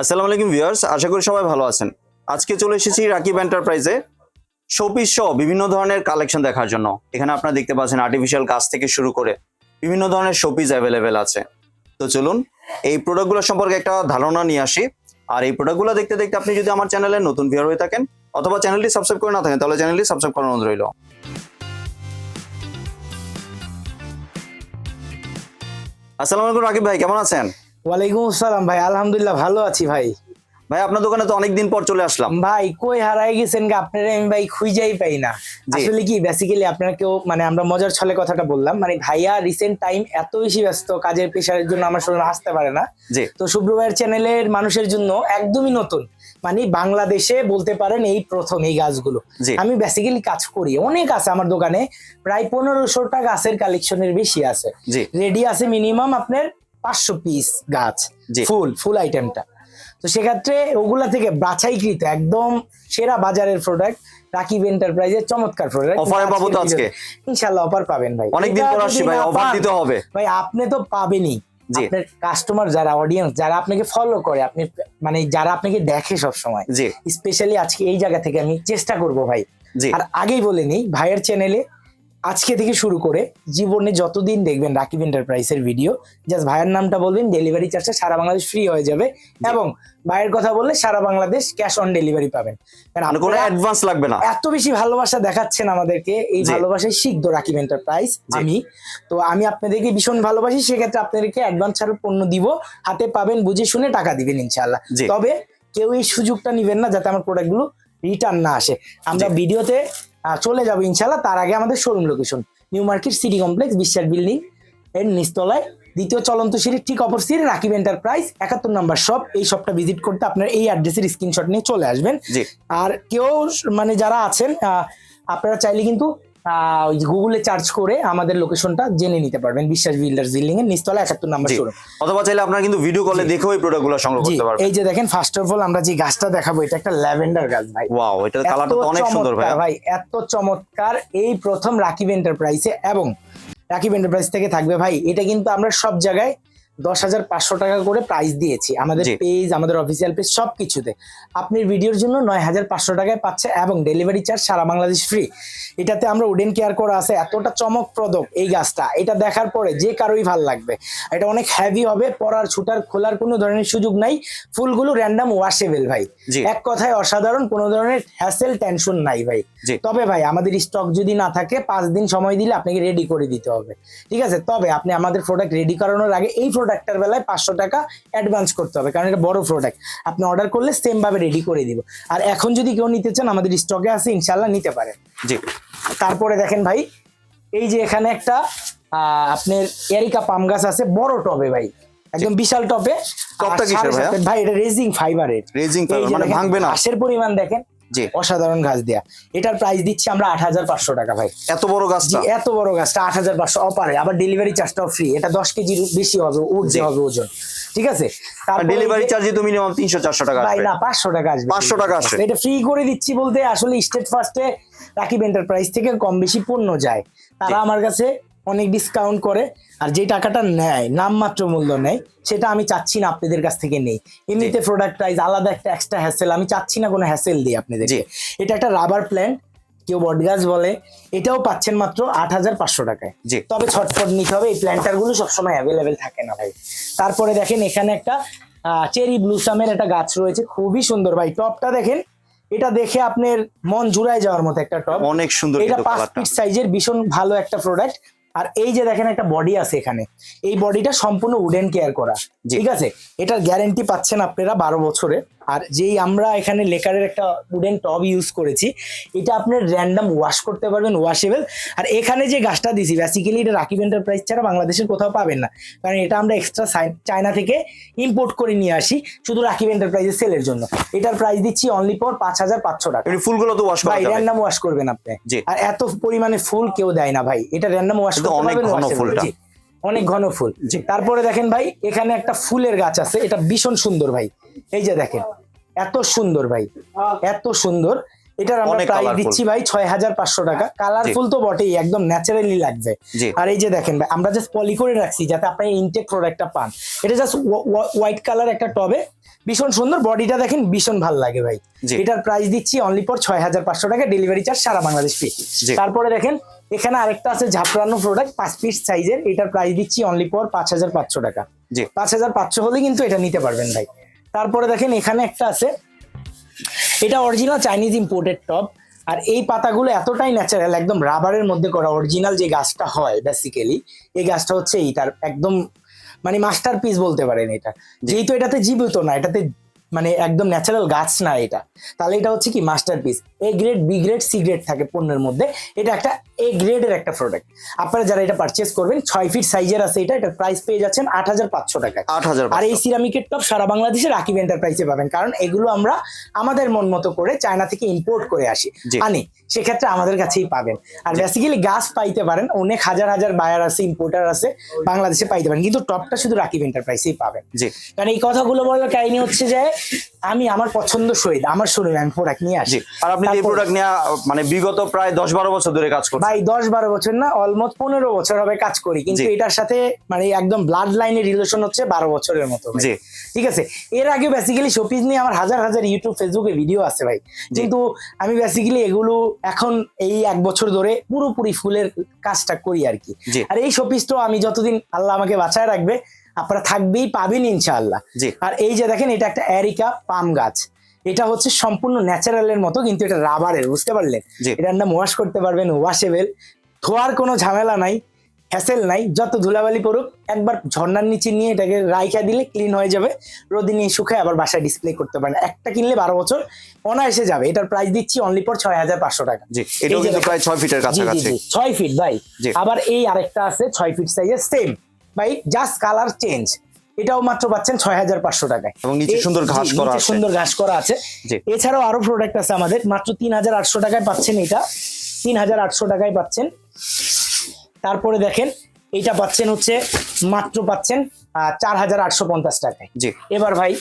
আসসালামু আলাইকুম ভিউয়ার্স, আশা করি সবাই ভালো আছেন। আজকে চলে এসেছি রাকিব এন্টারপ্রাইজে শোপিস সহ বিভিন্ন ধরনের কালেকশন দেখার জন্য। এখানে আপনারা দেখতে পাচ্ছেন আর্টিফিশিয়াল গাছ থেকে শুরু করে বিভিন্ন ধরনের শোপিস অ্যাভেলেবেল আছে। তো চলুন, এই প্রোডাক্টগুলো সম্পর্কে একটা ধারণা নিয়ে আসি। আর এই প্রোডাক্টগুলো দেখতে দেখতে আপনি যদি আমার চ্যানেলে নতুন ভিউয়ার হয়ে থাকেন অথবা চ্যানেলটি সাবস্ক্রাইব করে না থাকেন, তাহলে চ্যানেলটি সাবস্ক্রাইব করানো রইল। আসসালামু আলাইকুম রাকিব ভাই, কেমন আছেন? ওয়ালাইকুম আসসালাম ভাই আলহামদুলিল্লাহ ভালো আছি ভাই। ভাই আপনার দোকানে তো অনেকদিন পর চলে আসলাম। ভাই কই হারাই গেছেন গা? আপনারা আমি ভাই খুঁজেই পাই না। আসলে কি বেসিক্যালি আপনারা কেউ মানে আমরা মজার ছলে কথাটা বললাম মানে ভাইয়া রিসেন্ট টাইম এত বেশি ব্যস্ত কাজের প্রেশারের জন্য আমার সঙ্গে আসতে পারে না। তো শুভ্র ভাইয়ের চ্যানেলের মানুষের জন্য একদমই নতুন মানে বাংলাদেশে বলতে পারেন এই প্রথম এই গাছগুলো। আমি বেসিক্যালি কাজ করি অনেক আছে আমার দোকানে প্রায় পনেরোশোটা গাছের কালেকশনের বেশি আছে। রেডি আছে মিনিমাম আপনার পাঁচশো পিস গাছ। ফুল ফুল আইটেমটা তো সেক্ষেত্রে ওগুলা থেকে বাছাইকৃত একদম সেরা বাজারের প্রোডাক্ট রাকিব এন্টারপ্রাইজের চমৎকার প্রোডাক্ট এ পাবো তো আজকে? ইনশাল্লাহ অফার পাবেন ভাই। অনেকদিন পর আসছি ভাই অফার দিতে হবে। ভাই আপনি তো পাবেনই। আপনার কাস্টমার যারা অডিয়েন্স যারা আপনাকে ফলো করে আপনি মানে যারা আপনাকে দেখে সব সময় স্পেশালি আজকে এই জায়গা থেকে আমি চেষ্টা করব ভাই। আর আগেই বলে নিই ভাইয়ের চ্যানেলে আজকে থেকে শুরু করে জীবনে যতদিন দেখবেন রাকিব এন্টারপ্রাইজের ভিডিও জাস্ট ভাইয়ের নামটা বলবেন ডেলিভারি চার্জটা সারা বাংলাদেশ ফ্রি হয়ে যাবে এবং ভাইয়ের কথা বললে সারা বাংলাদেশ ক্যাশ অন ডেলিভারি পাবেন। কারণ মানে কোনো অ্যাডভান্স লাগবে না। এত বেশি ভালোবাসা দেখাচ্ছেন আমাদেরকে এই ভালোবাসায় শিখতো রাকিব এন্টারপ্রাইজ। আমি। তো আমি আপনাদেরকে ভীষণ ভালোবাসি সেক্ষেত্রে আপনাদেরকে অ্যাডভান্স ছাড়া পণ্য দিব হাতে পাবেন বুঝে শুনে টাকা দিবেন ইনশাল্লাহ তবে কেউ এই সুযোগটা নিবেন না যাতে আমার প্রোডাক্টগুলো রিটার্ন না আসে। আমরা। ভিডিওতে চলে যাব ইনশাল্লাহ তার আগে আমাদের showroom location new market city complex Biswas building এর নিচতলায়। দ্বিতীয় চলন্ত সিঁড়ির ঠিক অপর সিঁড়ি রাকিব এন্টারপ্রাইজ একাত্তর নাম্বার শপ এই শপটা ভিজিট করতে আপনার এই অ্যাড্রেসের স্ক্রিনশট নিয়ে চলে আসবেন। আর কেউ মানে যারা আছেন আপনারা চাইলে কিন্তু গুগলে চার্জ করে আমাদের লোকেশনটা জেনে নিতে পারবেন বিশ্বাস বিল্ডার্স বিল্ডিং এর নিচতলা একাত্তর নাম্বার শোরুম অথবা চাইলে আপনারা কিন্তু ভিডিও কলে দেখেও এই প্রোডাক্টগুলো সংগ্রহ করতে পারবেন। এই যে দেখেন ফার্স্ট অফ অল আমরা যে গাছটা দেখাবো এটা একটা ল্যাভেন্ডার গাছ ভাই। ওয়াও এটা কালারটা তো অনেক সুন্দর ভাই ভাই এত চমৎকার এই প্রথম রাকিব এন্টারপ্রাইজে এবং রাকিব এন্টারপ্রাইজ থেকে থাকবে ভাই এটা কিন্তু আমরা সব জায়গায় দশ হাজার পাঁচশো টাকা করে প্রাইস দিয়েছি। আমাদের পেজ আমাদের অফিসিয়াল পেজ সব কিছুতে আপনি ভিডিওর জন্য নয় হাজার পাঁচশো টাকায় পাচ্ছে এবং ডেলিভারি চার্জ সারা বাংলাদেশ ফ্রি এটাতে আমরা উডেন কেয়ার করা আছে এতটা চমকপ্রদ এই গাছটা। এটা দেখার পরে যে কারোই ভালো লাগবে। এটা অনেক হ্যাভি হবে পরার ছুটার খোলার কোনো ধরনের সুযোগ নাই। ফুলগুলো র্যান্ডাম ওয়াশেবল ভাই। এক কথায় অসাধারণ কোনো ধরনের হ্যাসেল টেনশন নাই ভাই। তবে ভাই আমাদের স্টক যদি না থাকে পাঁচ দিন সময় দিলে আপনাকে রেডি করে দিতে হবে। ঠিক আছে? তবে আপনি আমাদের প্রোডাক্ট রেডি করানোর আগে এই প্রোডাক্টটার বেলায় পাঁচশো টাকা অ্যাডভান্স করতে হবে। কারণ এটা বড় প্রোডাক্ট আপনি অর্ডার করলে সেম ভাবে রেডি করে দিব। আর এখন যদি কেউ নিতে চান আমাদের স্টকে আছে ইনশাল্লাহ নিতে পারেন। জি। তারপরে দেখেন ভাই এই যে এখানে একটা আহ, আপনার এরিকা পাম গাছ আছে বড় টবে ভাই। একদম বিশাল ভাইয়া? ভাই এটা রেজিং ফাইবারের রেজিং মানে ভাঙবে না? ঘাসের পরিমাণ দেখেন জি। অসাধারণ গাছ দেয়া। এটার প্রাইস দিচ্ছি আমরা আট হাজার পাঁচশো টাকা ভাই। এত বড় জি গাছটা এত বড় গাছটা আট হাজার পাঁচশো অপারে। আবার ডেলিভারি চার্জটাও ফ্রি এটা দশ কেজির বেশি হবে উঠতে জি। হবে ওজন। ঠিক আছে? ডেলিভারি চার্জে তো মিনিমাম টাকা আসবে। না পাঁচশো টাকা আসবে। 500 টাকা আসে। এটা ফ্রি করে দিচ্ছি বলতে আসলে স্টেট ফার্স্টে রাকিব এন্টারপ্রাইজ থেকে কম বেশি পণ্য যায়। তারা আমার কাছে অনেক ডিসকাউন্ট করে আর যে টাকাটা নেয় নামমাত্র মূল্য নেয় সেটা আমি চাচ্ছি না আপনাদের কাছ থেকে নেই। এমনিতে প্রোডাক্ট প্রাইস আলাদা একটা এক্সট্রা হ্যাসেল আমি চাচ্ছি না কোনো হ্যাসেল দিই আপনাদের এটা একটা রাবার প্ল্যান্ট কেউ বটগাছ বলে এটাও পাচ্ছেন মাত্র আট হাজার পাঁচশো টাকায়। তবে ছটফট নিতে হবে এই প্ল্যান্টারগুলো সবসময় অ্যাভেলেবেল থাকে না ভাই। তারপরে দেখেন এখানে একটা চেরি ব্লুসামের একটা গাছ রয়েছে খুবই সুন্দর ভাই। টপটা দেখেন এটা দেখে আপনার মন জুড়ায় যাওয়ার মতো একটা টপ। অনেক সুন্দর এটা পাঁচ ফিট সাইজের ভীষণ ভালো একটা প্রোডাক্ট আর এই যে দেখেন একটা বডি আছে এখানে। এই বডিটা সম্পূর্ণ উডেন কেয়ার করা। ঠিক আছে? এটার গ্যারেন্টি পাচ্ছেন আপনারা বারো বছরে। আর যেই আমরা এখানে লেকারের একটা উডেন টব ইউজ করেছি এটা আপনার র্যান্ডাম ওয়াশ করতে পারবেন ওয়াশেবল আর এখানে যে গাছটা দিছি বেসিক্যালি এটা রাকিব এন্টারপ্রাইজ ছাড়া বাংলাদেশের কোথাও পাবেন না। কারণ এটা আমরা এক্সট্রা চায়না থেকে ইম্পোর্ট করে নিয়ে আসি শুধু রাকিব এন্টারপ্রাইজের সেলের জন্য। এটার প্রাইস দিচ্ছি অনলি ফর পাঁচ হাজার পাঁচশো টাকা। ফুলগুলো তো ওয়াশ ভাই র্যান্ডাম ওয়াশ করবেন আপনি। আর এত পরিমাণে ফুল কেউ দেয় না ভাই। এটা র্যান্ডাম ওয়াশ অনেক ঘন ফুলটা। অনেক ঘন ফুল। তারপরে দেখেন ভাই এখানে একটা ফুলের গাছ আছে এটা ভীষণ সুন্দর ভাই। এই যে দেখেন এত সুন্দর ভাই এত সুন্দর। এটার আমরা প্রাইস দিচ্ছি ভাই ছয় হাজার পাঁচশো টাকা। কালারফুল তো বটেই একদম ন্যাচারালি লাগবে। আর এই যে দেখেন ভাই আমরা জাস্ট পলি করে রাখছি যাতে আপনি ইনটেক প্রোডাক্টটা পান। এটা জাস্ট হোয়াইট কালার একটা টবে ভীষণ সুন্দর বডিটা দেখেন ভীষণ ভালো লাগে ভাই। এটার প্রাইস দিচ্ছি অনলি পর ছয় হাজার পাঁচশো টাকা ডেলিভারি চার্জ সারা বাংলাদেশ ফ্রি তারপরে দেখেন এখানে আরেকটা আছে ঝাপড়ানো প্রোডাক্ট পাঁচ পিস সাইজের এটার প্রাইস দিচ্ছি অনলি পর পাঁচ হাজার পাঁচশো টাকা। পাঁচ হাজার পাঁচশো হলে কিন্তু এটা নিতে পারবেন ভাই। তারপরে দেখেন এখানে একটা আছে এটা অরিজিনাল চাইনিজ ইম্পোর্টেড টপ আর এই পাতাগুলো এতটাই ন্যাচারাল একদম রাবারের মধ্যে করা অরিজিনাল যে গাছটা হয় বেসিক্যালি এই গাছটা হচ্ছে এইটার একদম মানে মাস্টার পিস বলতে পারেন এটা। যেহেতু এটাতে জীবিত না, এটাতে মানে একদম ন্যাচারাল গাছ না এটা। তাহলে এটা হচ্ছে কি masterpiece A grade B grade C grade থাকে পণ্যের মধ্যে। এটা একটা এ গ্রেডের একটা প্রোডাক্ট আপনারা যারা এটা পারচেস করবেন ছয় ফিট সাইজের আছে এটা এটা প্রাইস পেয়ে যাচ্ছেন আট হাজার পাঁচশো টাকায় আট হাজার আর এই সিরামিকের টপ সারা বাংলাদেশে রাকিব এন্টারপ্রাইজে পাবেন। কারণ এগুলো আমরা আমাদের মন মতো করে চায়না থেকে ইম্পোর্ট করে আসি। আনি সেক্ষেত্রে আমাদের কাছেই পাবেন। আর বেসিক্যালি গাছ পাইতে পারেন অনেক হাজার হাজার বায়ার আছে ইম্পোর্টার আছে বাংলাদেশে পাইতে পারেন। কিন্তু টপটা শুধু রাকিব এন্টারপ্রাইজেই পাবেন। জি। কারণ এই কথাগুলো বলার কাহিনী হচ্ছে যে আমি আমার পছন্দ সহিত আমার শরীর আমি প্রোডাক্ট নিয়ে আসি। আর আপনি এই প্রোডাক্ট নিয়ে মানে বিগত প্রায় দশ বারো বছর ধরে কাজ করছেন ভাই দশ বারো বছর না অলমোস্ট পনেরো বছর হবে কাজ করি। কিন্তু এটার সাথে মানে একদম ব্লাড লাইনের রিলেশন হচ্ছে বারো বছরের মতো। জি। ঠিক আছে? এর আগে বেসিক্যালি শোপিস নিয়ে আমার হাজার হাজার ইউটিউব ফেসবুকে ভিডিও আছে ভাই। কিন্তু আমি বেসিক্যালি এগুলো এখন এই এক বছর ধরে পুরোপুরি ফুলের কাজটা করি আর কি। আর এই শোপিসটাও আমি যতদিন আল্লাহ আমাকে বাঁচায় রাখবে আপনারা থাকবেই পাবেন ইনশাআল্লাহ। আর এই যে দেখেন এটা একটা অ্যারিকা পাম গাছ। এটা হচ্ছে সম্পূর্ণ ন্যাচারালের মতো কিন্তু এটা রাবারের বুঝতে পারলেন এটার নাম ওয়াশ করতে পারবেন ওয়াশেবেল ধোয়ার কোনো ঝামেলা নাই হ্যাসেল নাই যত ধুলাবালি পড়ুক একবার ঝর্নার নিচে নিয়ে এটাকে রাইখা দিলে ক্লিন হয়ে যাবে রোদে নিয়ে শুকায় আবার বাসায় ডিসপ্লে করতে পারেন। একটা কিনলে বারো বছর অনায়াসে যাবে। এটার প্রাইস দিচ্ছি অনলি পর ছয় হাজার পাঁচশো টাকা। প্রায় ছয় ফিটের কাছাকাছি। ছয় ফিট ভাই। আবার এই আরেকটা আছে ছয় ফিট সাইজের সেম ভাই জাস্ট কালার চেঞ্জ এটাও মাত্র পাচ্ছেন ছয় হাজার পাঁচশো টাকায়। এবং নিচে সুন্দর ঘাস করা আছে। সুন্দর ঘাস করা আছে। এছাড়াও আরও প্রোডাক্ট আছে আমাদের মাত্র তিন হাজার আটশো টাকায় পাচ্ছেন এটা। তিন হাজার আটশো টাকায় পাচ্ছেন। তারপরে দেখেন এটা পাচ্ছেন হচ্ছে মাত্র পাচ্ছেন চার হাজার আটশো পঞ্চাশ টাকায়। জি। এবার ভাই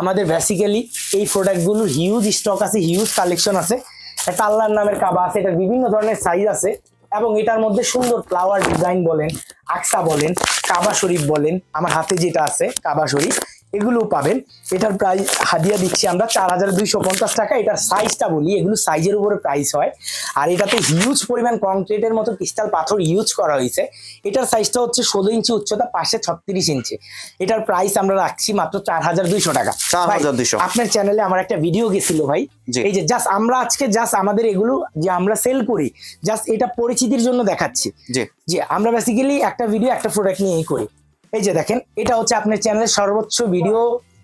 আমাদের বেসিক্যালি এই প্রোডাক্টগুলোর হিউজ স্টক আছে হিউজ কালেকশন আছে। একটা আল্লাহর নামের কাবা আছে এটার বিভিন্ন ধরনের সাইজ আছে। এবং এটার মধ্যে সুন্দর ফ্লাওয়ার ডিজাইন বলেন, আকসা বলেন, কাবা শরীফ বলেন, আমার হাতে যেটা আছে, কাবা শরীফ এগুলো পাবেন। এটার প্রাইস হাদিয়া দিচ্ছি আমরা চার হাজার দুইশো পঞ্চাশ টাকা। এটার সাইজটা বলি এগুলো সাইজের উপরে প্রাইস হয়। আর এটাতে হিউজ পরিমাণ কংক্রিটের মতো ক্রিস্টাল পাথর ইউজ করা হয়েছে। এটার সাইজটা হচ্ছে ষোলো ইঞ্চি উচ্চতা পাশে ছত্রিশ ইঞ্চি। এটার প্রাইস আমরা রাখছি মাত্র চার হাজার দুইশো টাকা। ভাই, 4,200 আপনার চ্যানেলে আমার একটা ভিডিও গেছিল ভাই। এই যে জাস্ট আমরা আজকে জাস্ট আমাদের এগুলো যে আমরা সেল করি জাস্ট এটা পরিচিতির জন্য দেখাচ্ছি। যে আমরা বেসিক্যালি একটা ভিডিও একটা প্রোডাক্ট নিয়েই করি। এই যে দেখেন এটা হচ্ছে আপনার চ্যানেলের সর্বোচ্চ ভিডিও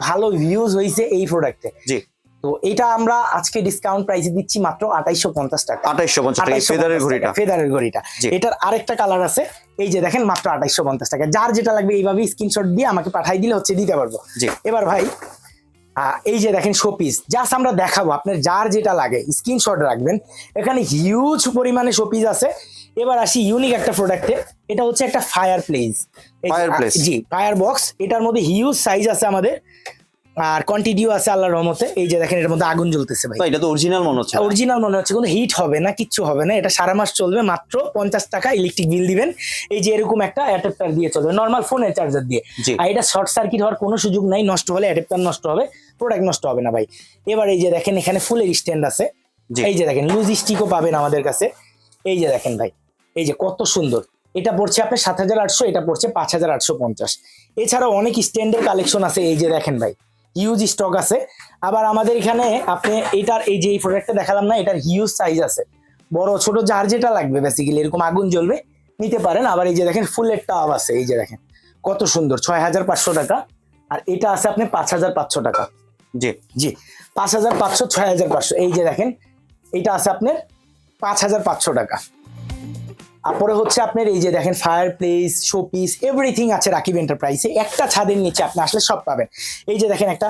ভালো ভিউজ হয়েছে এই প্রোডাক্টে জি। তো এটা আমরা আজকে ডিসকাউন্ট প্রাইসে দিচ্ছি মাত্র আঠাইশো পঞ্চাশ টাকা। আঠাইশো পঞ্চাশ টাকা ফেদারের ঘড়িটা। ফেদারের ঘড়িটা। এটার আরেকটা কালার আছে। এই যে দেখেন মাত্র আঠাইশো পঞ্চাশ টাকা। যার যেটা লাগবে এইভাবে স্ক্রিনশট দিয়ে আমাকে পাঠাই দিলে হচ্ছে দিতে পারব। জি। এবার ভাই এই যে দেখেন শোপিস জাস্ট আমরা দেখাবো আপনার যার যেটা লাগে স্ক্রিনশট রাখবেন। এখানে হিউজ পরিমাণে শোপিস আছে। এবার আসি ইউনিক একটা প্রোডাক্টে এটা হচ্ছে একটা fireplace. G fire box এটার মধ্যে হিউজ সাইজ আছে আমাদের। আর কন্টিনিউ আছে আল্লাহর রহমতে। এই যে দেখেন এর মধ্যে আগুন জ্বলতেছে ভাই। এটা তো অরিজিনাল মনে হচ্ছে অরিজিনাল মনে হচ্ছে কোনো হিট হবে না কিচ্ছু হবে না। এটা সারা মাস চলবে মাত্র পঞ্চাশ টাকা ইলেকট্রিক বিল দিবেন। এই যে এরকম একটা অ্যাডাপ্টার দিয়ে চলবে নর্মাল ফোনের চার্জার দিয়ে। আর এটা শর্ট সার্কিট হওয়ার কোনো সুযোগ নাই নষ্ট হলে অ্যাডাপ্টার নষ্ট হবে প্রোডাক্ট নষ্ট হবে না ভাই। এবার এই যে দেখেন এখানে ফুলের স্ট্যান্ড আছে। এই যে দেখেন লুজ স্টিকও পাবেন আমাদের কাছে। এই যে দেখেন ভাই এই যে কত সুন্দর। এটা পড়ছে আপনার সাত হাজার আটশো এটা পড়ছে পাঁচ হাজার আটশো পঞ্চাশ। এছাড়াও অনেক স্ট্যান্ডের কালেকশন আছে এই যে দেখেন ভাই। হিউজ স্টক আছে। আবার আমাদের এখানে আপনি এটার এই যে এই প্রোডাক্টটা দেখালাম না এটার হিউজ সাইজ আছে। বড় ছোট যার যেটা লাগবে বেসিক্যালি এরকম আগুন জ্বলবে নিতে পারেন। আবার এই যে দেখেন ফুলের টাব আছে এই যে দেখেন কত সুন্দর ছয় হাজার পাঁচশো টাকা। আর এটা আছে আপনি পাঁচ হাজার পাঁচশো টাকা। জি। জি পাঁচ হাজার পাঁচশো ছয় হাজার পাঁচশো। এই যে দেখেন এটা আছে আপনার পাঁচ হাজার পাঁচশো টাকা। তারপরে হচ্ছে আপনার এই যে দেখেন ফায়ার প্লেস শোপিস এভরিথিং আছে রাকিব এন্টারপ্রাইজে একটা ছাদের নিচে আপনি আসলে সব পাবেন। এই যে দেখেন একটা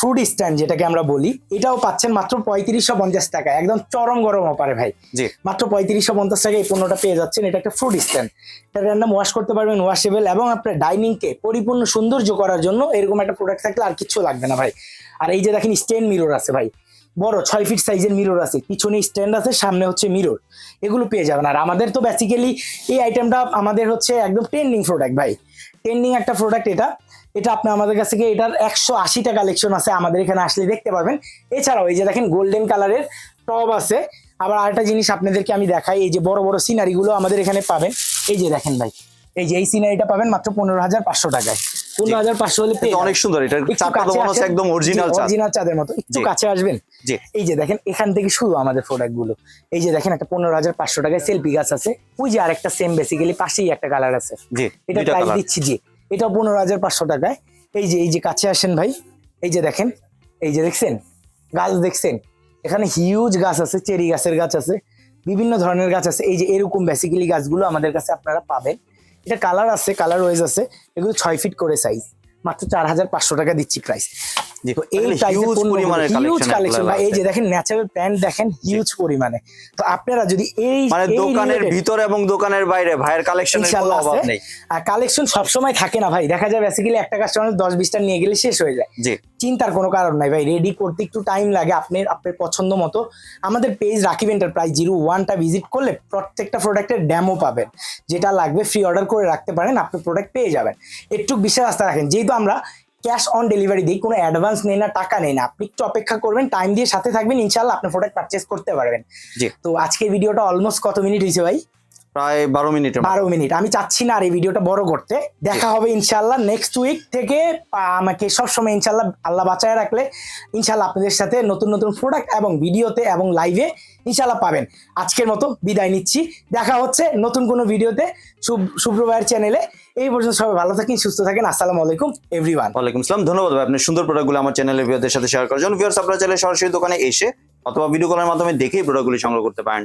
ফুড স্ট্যান্ড যেটাকে আমরা বলি এটাও পাচ্ছেন মাত্র পঁয়ত্রিশশো পঞ্চাশ টাকা একদম চরম গরম অপারে ভাই। জি। মাত্র পঁয়ত্রিশশো পঞ্চাশ টাকা এই পণ্যটা পেয়ে যাচ্ছেন। এটা একটা ফ্রুট স্ট্যান্ড এটা র্যান্ডাম ওয়াশ করতে পারবেন ওয়াশেবল এবং আপনার ডাইনিংকে পরিপূর্ণ সৌন্দর্য করার জন্য এরকম একটা প্রোডাক্ট থাকলে আর কিছু লাগবে না ভাই। আর এই যে দেখেন স্ট্যান্ড মিরর আছে ভাই। বড় ছয় ফিট সাইজের মিরর আছে। পিছনে স্ট্যান্ড আছে, সামনে হচ্ছে মিরর এগুলো পেয়ে যাবেন। আর আমাদের তো বেসিক্যালি এই আইটেমটা আমাদের হচ্ছে একদম ট্রেন্ডিং প্রোডাক্ট ভাই। ট্রেন্ডিং একটা প্রোডাক্ট এটা। এটা আপনি আমাদের কাছ থেকে এটার একশো আশিটা কালেকশন আছে আমাদের এখানে আসলে দেখতে পারবেন এছাড়াও এই যে দেখেন গোল্ডেন কালারের টব আছে। আবার আরেকটা জিনিস আপনাদেরকে আমি দেখাই, এই যে বড় বড় সিনারিগুলো আমাদের এখানে পাবেন। এই যে দেখেন ভাই, এই যে এই সিনারিটা পাবেন মাত্র পনেরো হাজার পাঁচশো টাকায়। পনেরো হাজার পাঁচশো হলে পেয়ে এটা অনেক সুন্দর এটার চাপটা তো মনে হচ্ছে একদম অরিজিনাল চাপ। অরিজিনাল চাঁদের মতো। একটু কাছে আসবেন। জি। এই যে দেখেন এখান থেকে শুরু আমাদের প্রোডাক্টগুলো। এই যে দেখেন একটা পনেরো হাজার পাঁচশো টাকায় সেলফি গাছ আছে। ওই যে আরেকটা সেম বেসিক্যালি পাশেই একটা কালার আছে। জি এটা প্রাইস দিচ্ছি জি। এটা পনেরো হাজার পাঁচশো টাকায়। এই যে এই যে কাছে আসেন ভাই এই যে দেখেন এই যে দেখছেন? গাছ দেখছেন? এখানে হিউজ গাছ আছে চেরি গাছের গাছ আছে বিভিন্ন ধরনের গাছ আছে। এই যে এরকম বেসিক্যালি গাছগুলো আমাদের কাছে আপনারা পাবেন। এটা কালার আছে কালার ওয়েজ আছে এগুলো ছয় ফিট করে সাইজ মাত্র চার হাজার পাঁচশো টাকা দিচ্ছি প্রাইস তো এই হিউজ কালেকশন কালেকশন বা এই যে দেখেন ন্যাচারাল প্যান্ট দেখেন হিউজ পরিমাণে। তো আপনারা যদি এই মানে দোকানের ভিতরে এবং দোকানের বাইরে ভাইয়ের কালেকশনের অভাব নেই। আর কালেকশন সবসময় থাকে না ভাই। দেখা যায় বেসিক্যালি একটা কাস্টমার দশ বিশটা নিয়ে গেলে শেষ হয়ে যায়। জি। চিন্তার কোনো কারণ নাই ভাই। রেডি করতে একটু টাইম লাগে আপনার আপনার পছন্দ মতো। আমাদের পেজ রাকিব এন্টারপ্রাইজ জিরো ওয়ানটা ভিজিট করলে প্রত্যেকটা প্রোডাক্টের ড্যামো পাবেন। যেটা লাগবে ফ্রি অর্ডার করে রাখতে পারেন আপনি প্রোডাক্ট পেয়ে যাবেন। একটু বিশ্বাস রাখেন। যেহেতু আমরা ক্যাশ অন ডেলিভারি দিই কোনো অ্যাডভান্স নেই না টাকা নেই না। আপনি একটু অপেক্ষা করবেন টাইম দিয়ে সাথে থাকবেন ইনশাল্লাহ আপনি প্রোডাক্ট পারচেস করতে পারবেন। তো আজকে ভিডিওটা অলমোস্ট কত মিনিট হয়েছে ভাই? প্রায় বারো মিনিটের মতো। বারো মিনিট। আমি চাচ্ছি না আর এই ভিডিওটা বড় করতে। দেখা হবে ইনশাল্লাহ নেক্সট উইক থেকে আমাকে সবসময় ইনশাল্লাহ আল্লাহ বাঁচায় রাখলে ইনশাল্লাহ আপনাদের সাথে নতুন নতুন প্রোডাক্ট এবং ভিডিওতে এবং লাইভে ইনশাল্লাহ পাবেন। আজকের মতো বিদায় নিচ্ছি। দেখা হচ্ছে নতুন কোনো ভিডিওতে শুভ- শুভ্র চ্যানেলে এই পর্যন্ত সবাই ভালো থাকেন সুস্থ থাকেন। আসসালামু আলাইকুম এভরিওয়ান ওয়ালাইকুম আসসালাম। ধন্যবাদ ভাই আপনার সুন্দর প্রোডাক্টগুলো আমার চ্যানেলের ভিউয়ারদের সাথে শেয়ার করার জন্য। ভিউয়ার্স আপনারা চাইলে সরাসরি দোকানে এসে অথবা ভিডিও কলের মাধ্যমে দেখেই প্রোডাক্টগুলি সংগ্রহ করতে পারেন।